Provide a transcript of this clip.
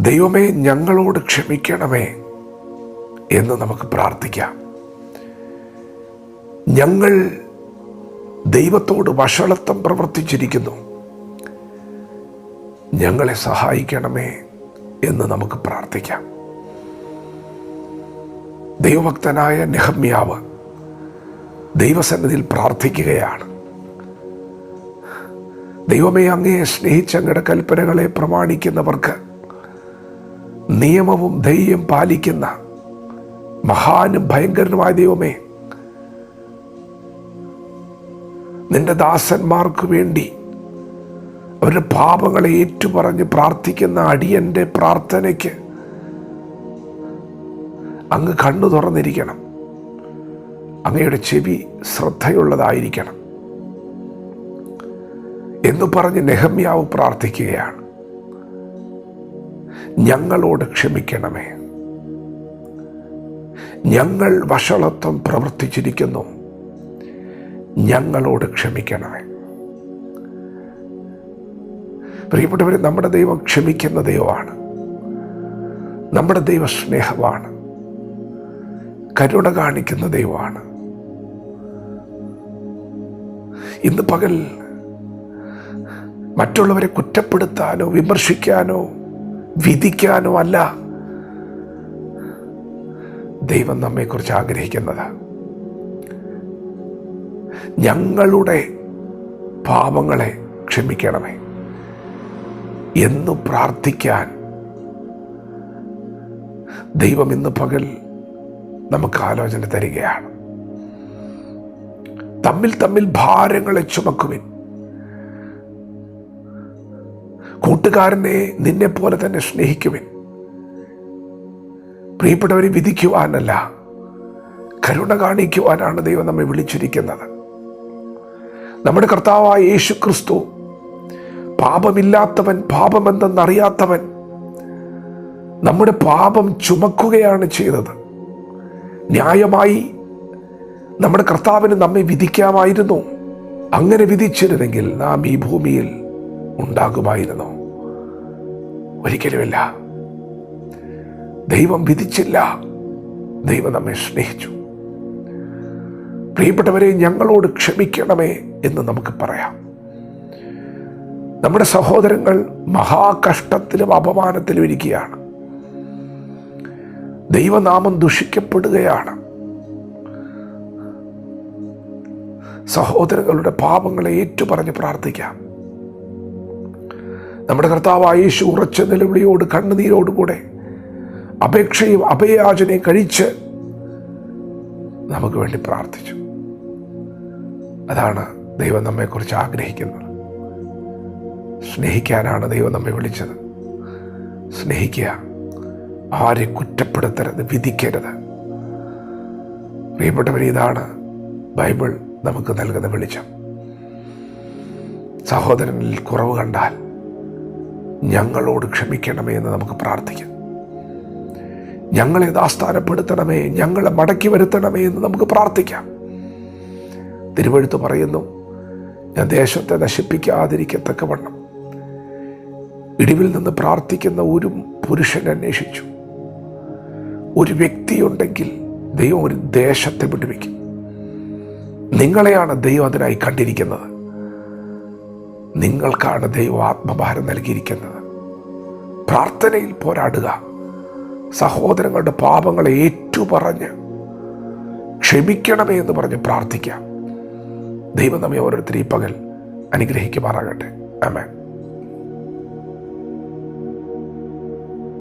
ദൈവമേ ഞങ്ങളോട് ക്ഷമിക്കണമേ എന്ന് നമുക്ക് പ്രാർത്ഥിക്കാം. ഞങ്ങൾ ദൈവത്തോട് വഷളത്വം പ്രവർത്തിച്ചിരിക്കുന്നു. ഞങ്ങളെ സഹായിക്കണമേ എന്ന് നമുക്ക് പ്രാർത്ഥിക്കാം. ദൈവഭക്തനായ നെഹമ്യാവ് ദൈവസന്നിധിയിൽ പ്രാർത്ഥിക്കുകയാണ്. ദൈവമേ അങ്ങയെ സ്നേഹിച്ച അങ്ങയുടെ കൽപ്പനകളെ പ്രമാണിക്കുന്നവർക്ക് നിയമവും ധൈര്യം പാലിക്കുന്ന മഹാനും ഭയങ്കരനുമായ ദൈവമേ നിന്റെ ദാസന്മാർക്ക് വേണ്ടി അവരുടെ പാപങ്ങളെ ഏറ്റുപറഞ്ഞ് പ്രാർത്ഥിക്കുന്ന അടിയന്റെ പ്രാർത്ഥനയ്ക്ക് അങ്ങ് കണ്ണു തുറന്നിരിക്കണം. അങ്ങയുടെ ചെവി ശ്രദ്ധയുള്ളതായിരിക്കണം. എന്ന് പറഞ്ഞ് നെഹമ്യാവ് പ്രാർത്ഥിക്കുകയാണ്. ഞങ്ങളോട് ക്ഷമിക്കണമേ. ഞങ്ങൾ വഷളത്വം പ്രവർത്തിച്ചിരിക്കുന്നു. ഞങ്ങളോട് ക്ഷമിക്കണമേ. പ്രിയപ്പെട്ടവരെ നമ്മുടെ ദൈവം ക്ഷമിക്കുന്ന ദൈവമാണ്. നമ്മുടെ ദൈവ സ്നേഹമാണ് കരുണ കാണിക്കുന്ന ദൈവമാണ്. ഇന്ന് പകൽ മറ്റുള്ളവരെ കുറ്റപ്പെടുത്താനോ വിമർശിക്കാനോ വിധിക്കാനോ അല്ല ദൈവം നമ്മെക്കുറിച്ച് ആഗ്രഹിക്കുന്നത്. ഞങ്ങളുടെ പാപങ്ങളെ ക്ഷമിക്കണമേ. എന്ന് പ്രാർത്ഥിക്കാൻ ദൈവം ഇന്ന് പകൽ നമുക്ക് ആലോചന തരികയാണ്. തമ്മിൽ തമ്മിൽ ഭാരങ്ങളെ ചുമക്കുവിൻ. കൂട്ടുകാരനെ നിന്നെ പോലെ തന്നെ സ്നേഹിക്കുവിൻ. പ്രിയപ്പെട്ടവരെ വിധിക്കുവാനല്ല കരുണ കാണിക്കുവാനാണ് ദൈവം നമ്മെ വിളിച്ചിരിക്കുന്നത്. നമ്മുടെ കർത്താവായ യേശു ക്രിസ്തു പാപമില്ലാത്തവൻ പാപമെന്തെന്നറിയാത്തവൻ നമ്മുടെ പാപം ചുമക്കുകയാണ് ചെയ്തത്. ന്യായമായി നമ്മുടെ കർത്താവിന് നമ്മെ വിധിക്കാമായിരുന്നു. അങ്ങനെ വിധിച്ചിരുന്നെങ്കിൽ നാം ഈ ഭൂമിയിൽ ഉണ്ടാകുമായിരുന്നു. ഒരിക്കലുമില്ല. ദൈവം വിധിച്ചില്ല. ദൈവം നമ്മെ സ്നേഹിച്ചു. പ്രിയപ്പെട്ടവരെ ഞങ്ങളോട് ക്ഷമിക്കണമേ എന്ന് നമുക്ക് പറയാം. നമ്മുടെ സഹോദരങ്ങൾ മഹാകഷ്ടത്തിലും അപമാനത്തിലും ഇരിക്കുകയാണ്. ദൈവനാമം ദുഷിക്കപ്പെടുകയാണ്. സഹോദരങ്ങളുടെ പാപങ്ങളെ ഏറ്റുപറഞ്ഞ് പ്രാർത്ഥിക്കാം. നമ്മുടെ കർത്താവായ യേശു ഉറച്ച നിലവിളിയോട് കണ്ണുനീരോടുകൂടെ അപേക്ഷയും അഭയാചനയും കഴിച്ച് നമുക്ക് വേണ്ടി പ്രാർത്ഥിച്ചു. അതാണ് ദൈവം നമ്മെക്കുറിച്ച് ആഗ്രഹിക്കുന്നത്. സ്നേഹിക്കാനാണ് ദൈവം നമ്മെ വിളിച്ചത്. സ്നേഹിക്കുക ആരെ കുറ്റപ്പെടുത്തരുത് വിധിക്കരുത്. പ്രിയപ്പെട്ടവർ ഇതാണ് ബൈബിൾ നമുക്ക് നൽകുന്ന വെളിച്ചം. സഹോദരനിൽ കുറവ് കണ്ടാൽ ഞങ്ങളോട് ക്ഷമിക്കണമേ എന്ന് നമുക്ക് പ്രാർത്ഥിക്കാം. ഞങ്ങളെ ദാസ്ഥാനപ്പെടുത്തണമേ ഞങ്ങളെ മടക്കി വരുത്തണമേ എന്ന് നമുക്ക് പ്രാർത്ഥിക്കാം. തിരുവഴുത്ത് പറയുന്നു ഞാൻ ദേശത്തെ നശിപ്പിക്കാതിരിക്കത്തക്കവണ്ണം ഇടിവിൽ നിന്ന് പ്രാർത്ഥിക്കുന്ന ഒരു പുരുഷൻ അന്വേഷിച്ചു. ഒരു വ്യക്തിയുണ്ടെങ്കിൽ ദൈവം ഒരു ദേശത്തെ വിടുവിക്കും. നിങ്ങളെയാണ് ദൈവം അതിനായി കണ്ടിരിക്കുന്നത്. നിങ്ങൾക്കാണ് ദൈവം ആത്മഭാരം നൽകിയിരിക്കുന്നത്. പ്രാർത്ഥനയിൽ പോരാടുക. സഹോദരങ്ങളുടെ പാപങ്ങളെ ഏറ്റുപറഞ്ഞ് ക്ഷമിക്കണമേ എന്ന് പറഞ്ഞ് പ്രാർത്ഥിക്കാം. ദൈവം നമ്മെ ഓരോരുത്തരും ഈ പകൽ അനുഗ്രഹിക്കുമാറാകട്ടെ. ആമേൻ.